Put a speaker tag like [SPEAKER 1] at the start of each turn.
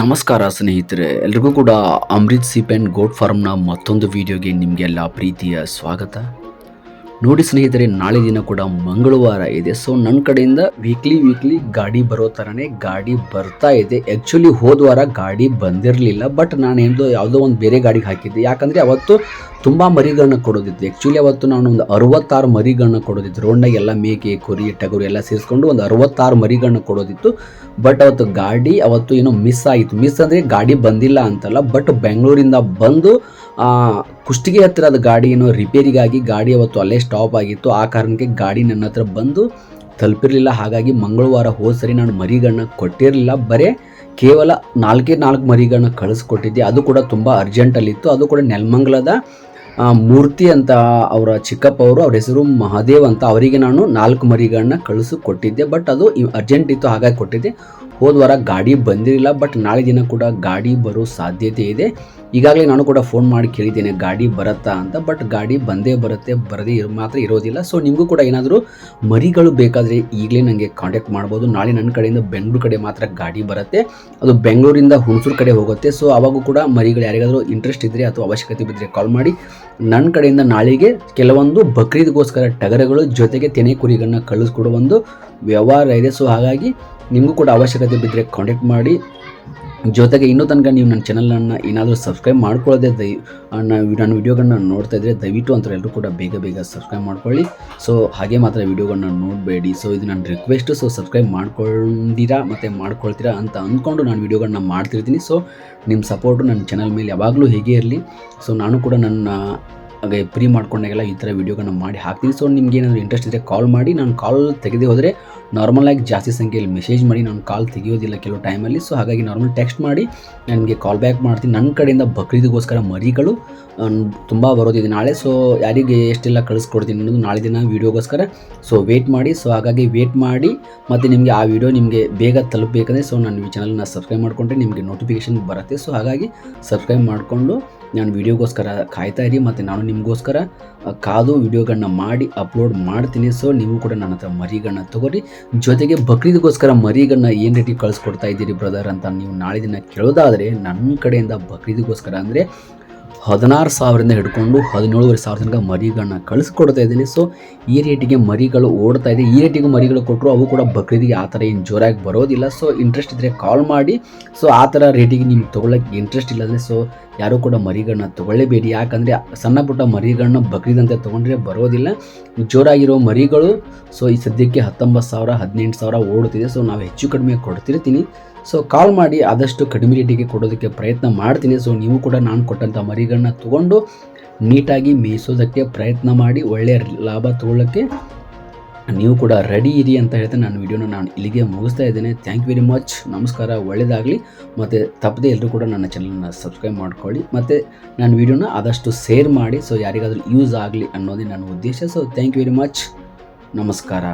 [SPEAKER 1] ನಮಸ್ಕಾರ ಸ್ನೇಹಿತರೆ ಎಲ್ರಿಗೂ ಕೂಡ ಅಮೃತ್ ಸೀಪ್ ಆ್ಯಂಡ್ ಗೋಟ್ ಫಾರ್ಮ್ನ ಮತ್ತೊಂದು ವಿಡಿಯೋಗೆ ನಿಮಗೆಲ್ಲ ಪ್ರೀತಿಯ ಸ್ವಾಗತ. ನೋಡಿ ಸ್ನೇಹಿತರೆ, ನಾಳೆ ದಿನ ಕೂಡ ಮಂಗಳವಾರ ಇದೆ. ಸೊ ನನ್ನ ಕಡೆಯಿಂದ ವೀಕ್ಲಿ ವೀಕ್ಲಿ ಗಾಡಿ ಬರೋ ಥರನೇ ಗಾಡಿ ಬರ್ತಾ ಇದೆ. ಆ್ಯಕ್ಚುಲಿ ಹೋದ ವಾರ ಗಾಡಿ ಬಂದಿರಲಿಲ್ಲ ಬಟ್ ನಾನು ಏನೋ ಯಾವುದೋ ಒಂದು ಬೇರೆ ಗಾಡಿಗೆ ಹಾಕಿದ್ದೆ. ಯಾಕಂದರೆ ಅವತ್ತು ತುಂಬ ಮರಿಗಳನ್ನ ಕೊಡೋದಿತ್ತು. ಆ್ಯಕ್ಚುಲಿ ಅವತ್ತು ನಾನು ಒಂದು ಅರವತ್ತಾರು ಮರಿಗಳನ್ನ ಕೊಡೋದಿತ್ತು. ರೋಡ್ನಾಗ ಎಲ್ಲ ಮೇಕೆ, ಕುರಿ, ಟಗರು ಎಲ್ಲ ಸೇರಿಸ್ಕೊಂಡು ಒಂದು ಅರವತ್ತಾರು ಮರಿಗಳನ್ನ ಕೊಡೋದಿತ್ತು. ಬಟ್ ಅವತ್ತು ಗಾಡಿ ಅವತ್ತು ಏನೋ ಮಿಸ್ ಆಯಿತು. ಮಿಸ್ ಅಂದರೆ ಗಾಡಿ ಬಂದಿಲ್ಲ ಅಂತಲ್ಲ ಬಟ್ ಬೆಂಗಳೂರಿಂದ ಬಂದು ಕುಷ್ಟಗಿ ಹತ್ತಿರ ಅದು ಗಾಡಿ ಏನೋ ರಿಪೇರಿಗಾಗಿ ಗಾಡಿ ಅವತ್ತು ಅಲ್ಲೇ ಸ್ಟಾಪ್ ಆಗಿತ್ತು. ಆ ಕಾರಣಕ್ಕೆ ಗಾಡಿ ನನ್ನ ಹತ್ರ ಬಂದು ತಲುಪಿರಲಿಲ್ಲ. ಹಾಗಾಗಿ ಮಂಗಳವಾರ ಹೋದ ಸರಿ ನಾನು ಮರಿಗಳನ್ನ ಕೊಟ್ಟಿರಲಿಲ್ಲ. ಬರೇ ಕೇವಲ ನಾಲ್ಕೇ ನಾಲ್ಕು ಮರಿಗಳನ್ನ ಕಳಿಸ್ಕೊಟ್ಟಿದ್ದೆ. ಅದು ಕೂಡ ತುಂಬ ಅರ್ಜೆಂಟಲ್ಲಿತ್ತು ಅದು ಕೂಡ ನೆಲಮಂಗಲದ ಮೂರ್ತಿ ಅಂತ ಅವರ ಚಿಕ್ಕಪ್ಪ ಅವರು, ಅವ್ರ ಹೆಸರು ಮಹಾದೇವ್ ಅಂತ ಅವರಿಗೆ ನಾನು ನಾಲ್ಕು ಮರಿಗಳನ್ನ ಕಳಿಸಿ ಕೊಟ್ಟಿದ್ದೆ ಬಟ್ ಅದು ಅರ್ಜೆಂಟ್ ಇತ್ತು, ಹಾಗಾಗಿ ಕೊಟ್ಟಿದ್ದೆ. ಹೋದ ವಾರ ಗಾಡಿ ಬಂದಿರಲಿಲ್ಲ ಬಟ್ ನಾಳೆ ದಿನ ಕೂಡ ಗಾಡಿ ಬರೋ ಸಾಧ್ಯತೆ ಇದೆ. ಈಗಾಗಲೇ ನಾನು ಕೂಡ ಫೋನ್ ಮಾಡಿ ಕೇಳಿದ್ದೇನೆ, ಗಾಡಿ ಬರುತ್ತಾ ಅಂತ ಬಟ್ ಗಾಡಿ ಬಂದೇ ಬರುತ್ತೆ, ಬರದೇ ಇರೋ ಮಾತ್ರ ಇರೋದಿಲ್ಲ. ಸೊ ನಿಮಗೂ ಕೂಡ ಏನಾದರೂ ಮರಿಗಳು ಬೇಕಾದರೆ ಈಗಲೇ ನನಗೆ ಕಾಂಟ್ಯಾಕ್ಟ್ ಮಾಡ್ಬೋದು. ನಾಳೆ ನನ್ನ ಕಡೆಯಿಂದ ಬೆಂಗಳೂರು ಕಡೆ ಮಾತ್ರ ಗಾಡಿ ಬರುತ್ತೆ. ಅದು ಬೆಂಗಳೂರಿಂದ ಹುಣಸೂರು ಕಡೆ ಹೋಗುತ್ತೆ. ಸೊ ಅವಾಗೂ ಕೂಡ ಮರಿಗಳು ಯಾರಿಗಾದರೂ ಇಂಟ್ರೆಸ್ಟ್ ಇದ್ದರೆ ಅಥವಾ ಅವಶ್ಯಕತೆ ಬಿದ್ದರೆ ಕಾಲ್ ಮಾಡಿ. ನನ್ನ ಕಡೆಯಿಂದ ನಾಳೆಗೆ ಕೆಲವೊಂದು ಬಕ್ರೀದ್ಗೋಸ್ಕರ ಟಗರಗಳು ಜೊತೆಗೆ ತೆನೆ ಕುರಿಗಳನ್ನ ಕಳಿಸ್ಕೊಡೋ ಒಂದು ವ್ಯವಹಾರ ಇದೆ. ಸೊ ಹಾಗಾಗಿ ನಿಮಗೂ ಕೂಡ ಅವಶ್ಯಕತೆ ಬಿದ್ದರೆ ಕಾಂಟ್ಯಾಕ್ಟ್ ಮಾಡಿ. ಜೊತೆಗೆ ಇನ್ನೂ ತನಕ ನೀವು ನನ್ನ ಚಾನಲನ್ನು ಏನಾದರೂ ಸಬ್ಸ್ಕ್ರೈಬ್ ಮಾಡ್ಕೊಳ್ಳೋದೇ ದಯ ನಾನು ನನ್ನ ವಿಡಿಯೋಗಳನ್ನ ನೋಡ್ತಾ ಇದ್ದರೆ ದಯವಿಟ್ಟು ಅಂತ ಎಲ್ಲರೂ ಕೂಡ ಬೇಗ ಬೇಗ ಸಬ್ಸ್ಕ್ರೈಬ್ ಮಾಡ್ಕೊಳ್ಳಿ. ಸೊ ಹಾಗೆ ಮಾತ್ರ ವಿಡಿಯೋಗಳನ್ನ ನೋಡಬೇಡಿ. ಸೊ ಇದು ನನ್ನ ರಿಕ್ವೆಸ್ಟು ಸೊ ಸಬ್ಸ್ಕ್ರೈಬ್ ಮಾಡ್ಕೊಂಡಿರಾ ಮತ್ತು ಮಾಡ್ಕೊಳ್ತೀರಾ ಅಂತ ಅಂದ್ಕೊಂಡು ನಾನು ವಿಡಿಯೋಗಳನ್ನ ಮಾಡ್ತಿರ್ತೀನಿ. ಸೊ ನಿಮ್ಮ ಸಪೋರ್ಟು ನನ್ನ ಚಾನಲ್ ಮೇಲೆ ಯಾವಾಗಲೂ ಹೇಗೆ ಇರಲಿ. ಸೊ ನಾನು ಕೂಡ ನನ್ನ, ಹಾಗೆ ಪ್ರೀ ಮಾಡ್ಕೊಂಡಾಗೆಲ್ಲ ಈ ಥರ ವಿಡಿಯೋಗಳನ್ನ ಮಾಡಿ ಹಾಕ್ತೀನಿ. ಸೊ ನಿಮ್ಗೆ ಏನಾದರೂ ಇಂಟ್ರೆಸ್ಟ್ ಇದ್ದರೆ ಕಾಲ್ ಮಾಡಿ. ನಾನು ಕಾಲ್ ತೆಗೆದೇ ಹೋದರೆ ನಾರ್ಮಲಾಗಿ ಜಾಸ್ತಿ ಸಂಖ್ಯೆಯಲ್ಲಿ ಮೆಸೇಜ್ ಮಾಡಿ ನಾನು ಕಾಲ್ ತೆಗೆಯೋದಿಲ್ಲ ಕೆಲವು ಟೈಮಲ್ಲಿ ಸೊ ಹಾಗಾಗಿ ನಾರ್ಮಲ್ ಟೆಕ್ಸ್ಟ್ ಮಾಡಿ ನನಗೆ ಕಾಲ್ ಬ್ಯಾಕ್ ಮಾಡ್ತೀನಿ. ನನ್ನ ಕಡೆಯಿಂದ ಬಕ್ರೀದ್ಗೋಸ್ಕರ ಮರಿಗಳು ತುಂಬ ಬರೋದಿದೆ ನಾಳೆ. ಸೊ ಯಾರಿಗೆ ಎಷ್ಟೆಲ್ಲ ಕಳಿಸ್ಕೊಡ್ತೀನಿ ಅನ್ನೋದು ನಾಳೆ ದಿನ ವೀಡಿಯೋಗೋಸ್ಕರ. ಸೊ ವೇಟ್ ಮಾಡಿ. ಸೊ ಹಾಗಾಗಿ ವೇಟ್ ಮಾಡಿ. ಮತ್ತು ನಿಮಗೆ ಆ ವಿಡಿಯೋ ನಿಮಗೆ ಬೇಗ ತಲುಪಬೇಕಂದ್ರೆ ಸೊ ನಾನು ಈ ಚಾನಲ್ನ ಸಬ್ಸ್ಕ್ರೈಬ್ ಮಾಡಿಕೊಂಡ್ರೆ ನಿಮಗೆ ನೋಟಿಫಿಕೇಷನ್ ಬರುತ್ತೆ. ಸೊ ಹಾಗಾಗಿ ಸಬ್ಸ್ಕ್ರೈಬ್ ಮಾಡಿಕೊಂಡು ನಾನು ವೀಡಿಯೋಗೋಸ್ಕರ ಕಾಯ್ತಾ ಇರಿ. ಮತ್ತು ನಾನು ನಿಮಗೋಸ್ಕರ ಕಾದು ವೀಡಿಯೋಗಳನ್ನ ಮಾಡಿ ಅಪ್ಲೋಡ್ ಮಾಡ್ತೀನಿ. ಸೊ ನೀವು ಕೂಡ ನನ್ನ ಹತ್ರ ಮರಿಗಳನ್ನ ತಗೋರಿ ಜೊತೆಗೆ ಬಕ್ರೀದ್ಗೋಸ್ಕರ ಮರಿಗಳನ್ನ ಏನು ರೀತಿ ಕಳಿಸ್ಕೊಡ್ತಾ ಇದ್ದೀರಿ ಬ್ರದರ್ ಅಂತ ನೀವು ನಾಳೆ ದಿನ ಕೇಳೋದಾದರೆ ನನ್ನ ಕಡೆಯಿಂದ ಬಕ್ರೀದ್ಗೋಸ್ಕರ ಅಂದರೆ ಹದಿನಾರು ಸಾವಿರದಿಂದ ಹಿಡ್ಕೊಂಡು ಹದಿನೇಳುವರೆ ಸಾವಿರ ತನಕ ಮರಿಗಳನ್ನ ಕಳಿಸ್ಕೊಡ್ತಾ ಇದ್ದೀನಿ. ಸೊ ಈ ರೇಟಿಗೆ ಮರಿಗಳು ಓಡ್ತಾ ಇದೆ. ಈ ರೇಟಿಗೆ ಮರಿಗಳು ಕೊಟ್ಟರು ಅವು ಕೂಡ ಬಕ್ರೀದಿಗೆ ಆ ಥರ ಏನು ಜೋರಾಗಿ ಬರೋದಿಲ್ಲ. ಸೊ ಇಂಟ್ರೆಸ್ಟ್ ಇದ್ದರೆ ಕಾಲ್ ಮಾಡಿ. ಸೊ ಆ ಥರ ರೇಟಿಗೆ ನಿಮ್ಗೆ ತೊಗೊಳಕ್ಕೆ ಇಂಟ್ರೆಸ್ಟ್ ಇಲ್ಲದ್ರೆ ಸೊ ಯಾರೂ ಕೂಡ ಮರಿಗಳನ್ನ ತೊಗೊಳ್ಳೇಬೇಡಿ. ಯಾಕಂದರೆ, ಸಣ್ಣ ಪುಟ್ಟ ಮರಿಗಳನ್ನ ಬಕ್ರೀದಂತೆ ತೊಗೊಂಡ್ರೆ ಬರೋದಿಲ್ಲ. ಜೋರಾಗಿರೋ ಮರಿಗಳು ಸೊ ಈ ಸದ್ಯಕ್ಕೆ ಹತ್ತೊಂಬತ್ತು ಸಾವಿರ, ಹದಿನೆಂಟು ಸಾವಿರ ಓಡುತ್ತಿದೆ. ಸೊ ನಾವು ಹೆಚ್ಚು ಕಡಿಮೆ ಕೊಡ್ತಿರ್ತೀನಿ. ಸೊ ಕಾಲ್ ಮಾಡಿ ಆದಷ್ಟು ಕಡಿಮೆ ರೇಟಿಗೆ ಕೊಡೋದಕ್ಕೆ ಪ್ರಯತ್ನ ಮಾಡ್ತೀನಿ. ಸೊ ನೀವು ಕೂಡ ನಾನು ಕೊಟ್ಟಂಥ ಮರಿಗಳನ್ನ ತೊಗೊಂಡು ನೀಟಾಗಿ ಮೇಯಿಸೋದಕ್ಕೆ ಪ್ರಯತ್ನ ಮಾಡಿ ಒಳ್ಳೆಯ ಲಾಭ ತೊಗೊಳ್ಳೋಕ್ಕೆ ನೀವು ಕೂಡ ರೆಡಿ ಇರಿ ಅಂತ ಹೇಳ್ತಾ ನಾನು ವಿಡಿಯೋನ ನಾನು ಇಲ್ಲಿಗೆ ಮುಗಿಸ್ತಾ ಇದ್ದೇನೆ. ಥ್ಯಾಂಕ್ ಯು ವೆರಿ ಮಚ್ ನಮಸ್ಕಾರ ಒಳ್ಳೆಯದಾಗಲಿ ಮತ್ತು ತಪ್ಪದೆ ಎಲ್ಲರೂ ಕೂಡ ನನ್ನ ಚಾನಲ್ನ ಸಬ್ಸ್ಕ್ರೈಬ್ ಮಾಡ್ಕೊಳ್ಳಿ. ಮತ್ತು ನನ್ನ ವಿಡಿಯೋನ ಆದಷ್ಟು ಶೇರ್ ಮಾಡಿ. ಸೊ ಯಾರಿಗಾದರೂ ಯೂಸ್ ಆಗಲಿ ಅನ್ನೋದೇ ನನ್ನ ಉದ್ದೇಶ. So thank you very much ನಮಸ್ಕಾರ.